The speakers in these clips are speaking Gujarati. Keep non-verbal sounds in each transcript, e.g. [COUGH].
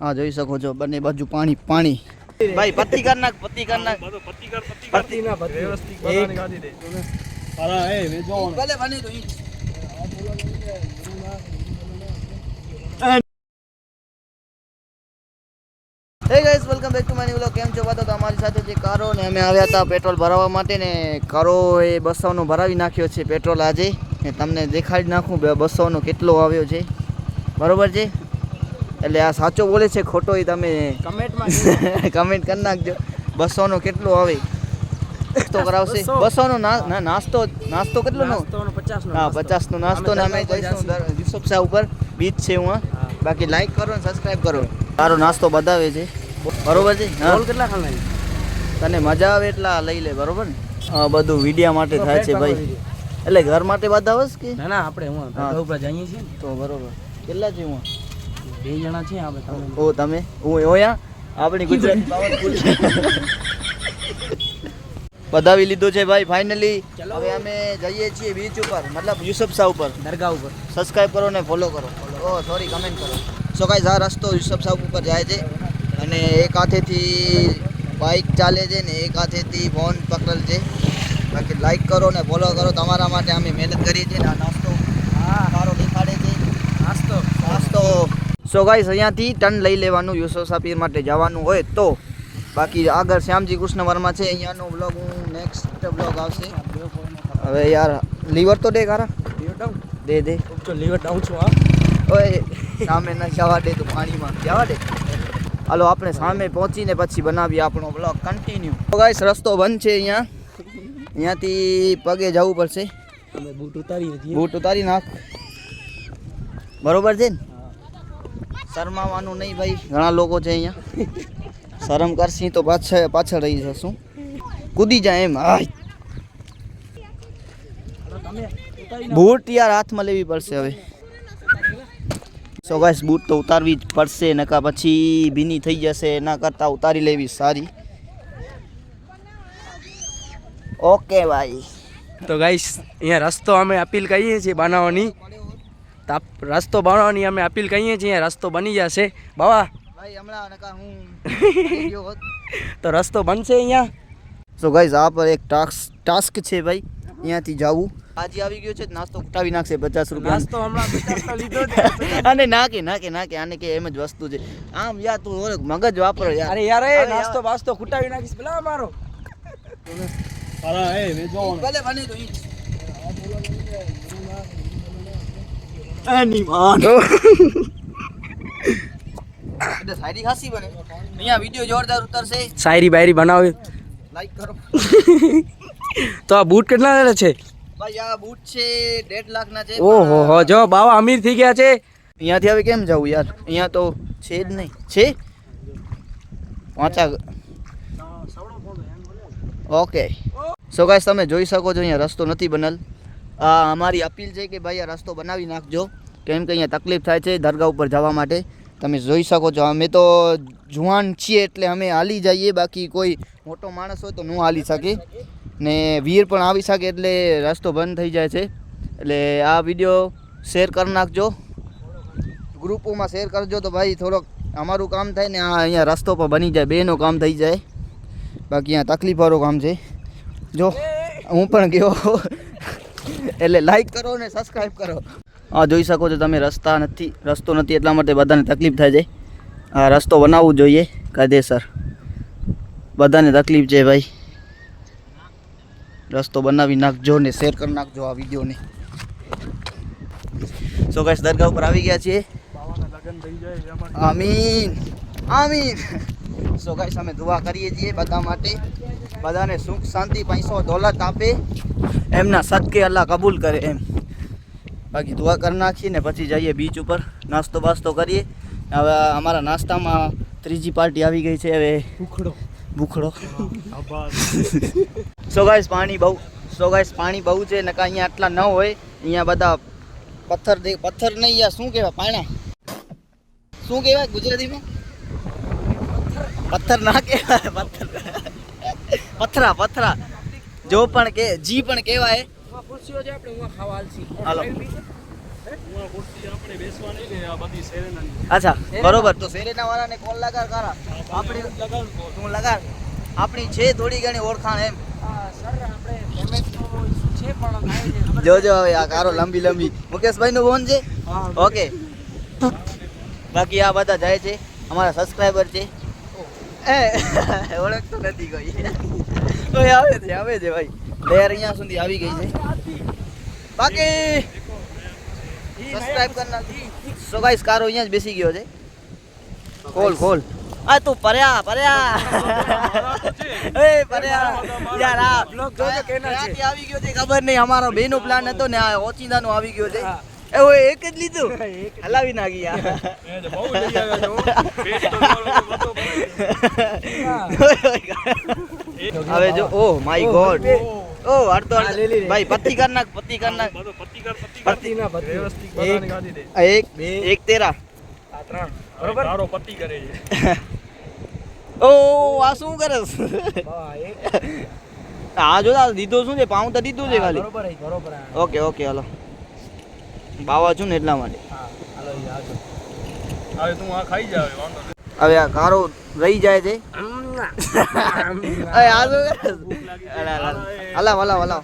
હા જોઈ શકો છો બંને બાજુ પાણી પાણી. ભાઈ પત્તી કર નાખ પત્તી કર નાખ પતિ ના પતિ વ્યવસ્થિત બધાને કાઢી દે અરે એ વેચો ભલે બને તો ઈ. Hey guys welcome back to my new કેમ છો બધા? તો અમારી સાથે જે કારો ને અમે આવ્યા હતા પેટ્રોલ ભરાવવા માટે ને કારો એ બસોનો ભરાવી નાખ્યો છે પેટ્રોલ આજે. ને તમને દેખાડી નાખું બે બસોનો કેટલો આવ્યો છે. બરોબર છે? એટલે આ સાચો બોલે છે ખોટો એ તમે કમેન્ટમાં [LAUGHS] કમેન્ટ કરી નાખજો. બસોનો કેટલો આવે? નાસ્તો કરાવશે? બસો. ના નાસ્તો નાસ્તો કેટલો નો નાસ્તો નો 50 નો હા પચાસ નો નાસ્તો ને અમે જઈશું યુસુફ શાહ ઉપર. બીચ છે હું બાકી લાઈક કરો ને સબસ્ક્રાઈબ કરો. સારો નાસ્તો બતાવે છે. બરોબર છે? રોલ કેટલા તને મજા આવે એટલા લઈ લે બરોબર ને? બધું વિડિયા માટે થાય છે ભાઈ. એટલે ઘર માટે બતાવસ કે? ના ના આપણે હું ઉપર જઈએ છીએ તો બરોબર. કેટલા છે હું? બે જણા છે આપણે તમે ઓ તમે? હું ઓયા આપણી ગુજરાતી પધાવી લીધો છે ભાઈ ફાઇનલી ચલો. હવે અમે જઈએ છીએ બીચ ઉપર મતલબ યુસુફ શાહ ઉપર. દરગાહ ઉપર. સબસ્ક્રાઇબ કરો ને ફોલો કરો. ઓ સોરી કમેન્ટ કરો. સો કાંઈ આ રસ્તો યુસફ શાહ ઉપર જાય છે અને એક હાથેથી બાઇક ચાલે છે ને એક હાથેથી ફોન પકડેલ છે. બાકી લાઈક કરો ને ફોલો કરો. તમારા માટે અમે મહેનત કરીએ છીએ ને આ નાસ્તો હા. સારો દેખાડે છે. નાસ્તો. નાસ્તો સો ગાઈસ અહીંયાથી ટન લઈ લેવાનું યુસફ સાપીર માટે જવાનું હોય તો. બાકી આગળ શ્યામજી કૃષ્ણ વર્મા છે અહીંયાનો બ્લોગ હું નેક્સ્ટ બ્લોગ આવશે. હવે યાર લીવર તો દે કારા દે દે. લીવર ડાઉન છું હા. ઓય સામે ન જવા દે તો પાણીમાં. જવા દે. હાલો આપણે સામે પહોંચીને પછી બનાવીએ આપણો બ્લોગ કન્ટિન્યુ તો ગાઈસ રસ્તો બંધ છે અહીંયા. અહીંયાથી પગે જવું પડશે. બૂટ ઉતારી બૂટ ઉતારી નાખ. બરોબર છે ને? શરમાવાનું નહીં ભાઈ. ઘણા લોકો છે અહીંયા. શરમ કરશી તો પાછળ પાછળ રહી જશું. કૂદી જાય એમ. બૂટ યાર હાથમાં લેવી પડશે હવે. સો ગાઈસ બૂટ તો ઉતારવી જ પડશે, નકા પછી ભીની થઈ જશે, એના કરતાં ઉતારી લેવી સારી. ઓકે ભાઈ તો ગાઈસ અહીંયા રસ્તો અમે અપીલ કરીએ છીએ બનાવવાની. તો રસ્તો બનાવવાની અમે અપીલ કરીએ છીએ રસ્તો બની જશે. બાવા. ભાઈ હમણાં નકા હું [LAUGHS] તો રસ્તો બનશે અહીંયા. સો ગાઈઝ આ પર એક ટાસ્ક ટાસ્ક છે ભાઈ. અહીંયાથી જવું. આજે આવી ગયો છે નાસ્તો ઉઠાવી નાખશે પચાસ રૂપિયા. નાસ્તો હમણાં લીધો [LAUGHS] અને નાખે નાખે નાખે આને કે એમ જ વસ્તુ છે. આમ યાર તું ઓલો મગજ વાપરો યાર. અરે યાર નાસ્તો બાસ્તો ખૂટાવી નાખીશ પેલા મારો. અરે એ વેચો ભલે બને તો જ. [LAUGHS] એટલે સારી ખાસી બને. અહીંયા વિડિયો જોરદાર ઉતરશે. શાયરી બાયરી બનાવી. લાઈક કરો. [LAUGHS] તો આ બૂટ કેટલા છે? ભાઈ આ બૂટ છે દેઢ લાખ ના છે. ઓહો હો જો બાવા અમીર થઈ ગયા છે. અહીંયાથી હવે કેમ જવું યાર? અહીંયા તો છે જ નહીં. છે? વાંચા. ઓકે સો ગાઈસ તમે જોઈ શકો છો અહીંયા રસ્તો નથી બનેલ. અમારી અપીલ છે કે ભાઈ આ રસ્તો બનાવી નાખજો. કેમ કે અહીંયા તકલીફ થાય છે દરગાહ ઉપર જવા માટે. તમે જોઈ શકો છો, અમે તો જુવાન છીએ એટલે અમે હાલી જઈએ, બાકી કોઈ મોટો માણસ હોય તો ન હાલી શકે. ને વીર પણ આવી શકે એટલે રસ્તો બંધ થઈ જાય છે. એટલે આ વીડિયો શેર કરી નાખજો. ગ્રુપોમાં શેર કરજો તો ભાઈ થોડોક અમારું કામ થાય ને આ અહીંયા રસ્તો પર બની જાય, બેનો કામ થઈ જાય. બાકી અહીંયા તકલીફવાળું કામ છે. જો, હું પણ ગયો. એટલે લાઈક કરો ને સબસ્ક્રાઈબ કરો. હા જોઈ શકો છો તમે રસ્તા નથી રસ્તો નથી એટલા માટે બધાને તકલીફ થાય છે. આ રસ્તો બનાવવો જોઈએ કાયદેસર. બધાને તકલીફ છે ભાઈ. રસ્તો બનાવી નાખજો ને શેર કરી નાખજો આ વિડીયોને. સો ગાઈસ દરગાહ ઉપર આવી ગયા છીએ. બાવાના લગ્ન થઈ જાય એમાં આમીન આમીન. સો ગાઈસ અમે દુઆ કરીએ છીએ બધા માટે. બધાને સુખ શાંતિ પૈસો દોલત આપે. એમના સદકે અલ્લાહ કબૂલ કરે એમ. બાકી દુઆ કરી નાખીએ ને પછી જઈએ બીચ ઉપર. નાસ્તો બાસ્તો કરીએ. હવે અમારા નાસ્તામાં ત્રીજી પાર્ટી આવી ગઈ છે હવે. ભૂખડો. ભૂખડો. સોગાઈશ સો ગાઈસ પાણી બહુ સો ગાઈસ પાણી બહુ છે નકા અહીંયા આટલા ન હોય. અહીંયા બધા પથ્થર પથ્થર નહીં યાર શું કહેવાય પાણા? શું કહેવાય ગુજરાતીમાં? પથ્થર ના કહેવાય પથ્થર પથરા પથરા. જો પણ કે જી પણ કહેવાય. ખુરશીઓ છે આપણે હું? ખાવા આલસી હાલો. અચ્છા બરોબર. તો શેરેના વાળાને કોલ લગાડ કરા આપણી તો. લગાડ. આપણી છે થોડી ઘણી ઓળખાણ એમ. જોજો હવે આ કારો લંબી લંબી. મુકેશભાઈ નું ફોન છે ઓકે. બાકી આ બધા જાય છે. અમારા સબસ્ક્રાઈબર છે. એ [LAUGHS] ઓળખતો નથી કોઈ. આવે છે આવે છે ભાઈ. લહેર અહીંયા સુધી આવી ગઈ છે. બાકી સબસ્ક્રાઇબ કરનાર સો ગાઈસ કારો અહીંયા જ બેસી ગયો છે. કોલ કોલ આ તું પર્યા પર્યા એ પર્યા યાર આ બ્લોગ જોજો કેના છે. આવી ગયો છે ખબર નહીં. અમારો બેનો પ્લાન હતો ને આ ઓચિંદાનો આવી ગયો છે. એ ઓય એક જ લીધું? [LAUGHS] હલાવી નાખી યાર બહુ લઈ આવ્યો છો પેટ [LAUGHS] તો [LAUGHS] હવે જો ઓ માય ગોડ ઓ અડધો હા, ભાઈ પત્તી કર નાખ પત્તી કર નાખ. પત્તી. વ્યવસ્થિત બધાને ગાડી દે. આ એક બે. એક તેરા. આ ત્રણ. બરોબર? તારો પત્તી કરે છે. [LAUGHS] ઓ આ શું કરસ આ જો આ દીધો શું છે? પાઉં તો દીધું છે ખાલી. બરોબર હે, બરોબર ઓકે ઓકે હાલો. બાવા છું ને એટલા માટે. હા, હાલો આવજો. હવે તું આ ખાઈ જાવ વાંધો નહીં. હવે આ કારો રહી જાય છે. હલાવ હલાવ હલાવ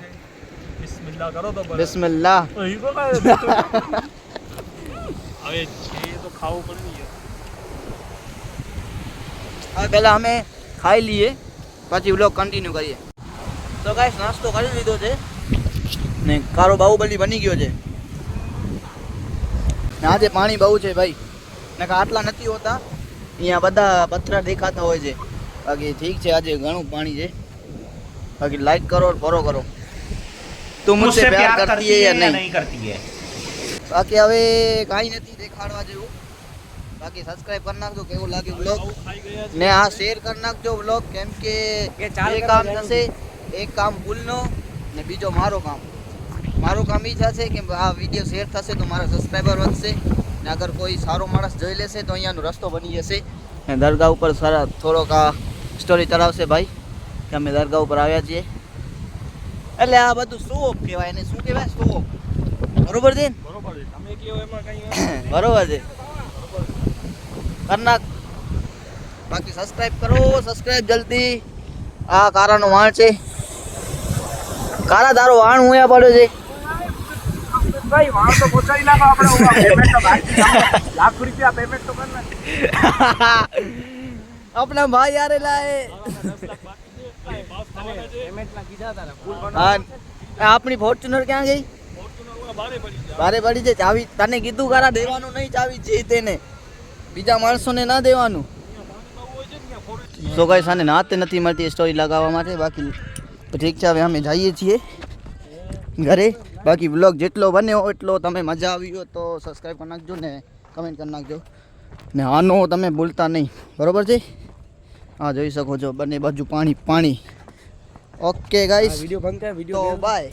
બિસ્મિલ્લાહ કરો તો બિસ્મિલ્લાહ. [LAUGHS] હવે તો કાંઈ હવે છે તો ખાવું પડે હવે પહેલા અમે ખાઈ લઈએ પછી વ્લોગ કન્ટિન્યુ કરીએ. તો ગાઈસ નાસ્તો કરી લીધો છે. ને કારો બાહુબલી બની ગયો છે. ને આજે પાણી બહુ છે ભાઈ. ને આટલા નથી હોતા. અહીંયા બધા પથરા દેખાતા હોય છે. બાકી ઠીક છે આજે ઘણું પાણી છે. બાકી લાઈક કરો ફરો કરો. તું મુજસે પ્યાર કરતી હે નહીં? કરતી હે? બાકી હવે કાંઈ નથી દેખાડવા જેવું. બાકી સબસ્ક્રાઇબ કરી નાખજો કેવું લાગે બ્લોગ ને આ શેર કરી નાખજો બ્લોગ કેમ કે એ કામ થશે એક કામ ભૂલનો ને બીજો મારો કામ. મારું કામ એ થશે કે આ વીડિયો શેર થશે તો મારા સબસ્ક્રાઈબર વધશે. ને અગર કોઈ સારો માણસ જોઈ લેશે તો અહીંયાનો રસ્તો બની જશે. ને દરગાહ ઉપર સારા થોડોક આ સ્ટોરી ચલાવશે ભાઈ કે અમે દરગાહ ઉપર આવ્યા છીએ. એટલે આ બધું શું ઓફ કહેવાય એને શું કહેવાય? શું ઓફ બરોબર છે ને? બરોબર છે. તમે કહો એમાં કઈ બરોબર છે. કર બાકી સબસ્ક્રાઇબ કરો સબસ્ક્રાઇબ જલ્દી. આ કારાનો વાણ છે. કારા તારો વાણ હું પડ્યો છે. કઈ વાળ તો પોચાડી નાખો આપણે. લાખ રૂપિયા પેમેન્ટ તો કરી [LAUGHS] આપણા ભાઈ યારે એ. આપણી ફોર્ચ્યુનર ક્યાં ગઈ? બારે પડી છે ચાવી તને કીધું કારા દેવાનું નહીં ચાવી જે તેને. બીજા માણસોને ના દેવાનું. સો ગાઈસ આને નાતે નથી મળતી સ્ટોરી લગાવવા માટે. બાકી ઠીક છે હવે અમે જઈએ છીએ. ઘરે બાકી વ્લોગ જેટલો બન્યો એટલો તમે મજા આવી હોય તો સબસ્ક્રાઈબ કરી નાખજો ને કમેન્ટ કરી નાખજો. ને આનો તમે ભૂલતા નહીં. બરોબર છે? હા જોઈ શકો છો બંને બાજુ પાણી પાણી. ઓકે ગાઈસ વીડિયો બંધ કર video bye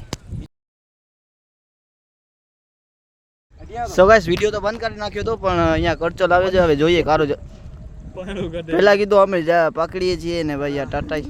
so guys video તો બંધ કરી નાખ્યો હતો પણ અહીંયા ખર્ચો લાવે છે હવે જોઈએ કારો પહેલા કીધું અમે પકડીએ છીએ ને ભાઈ આ ટાટા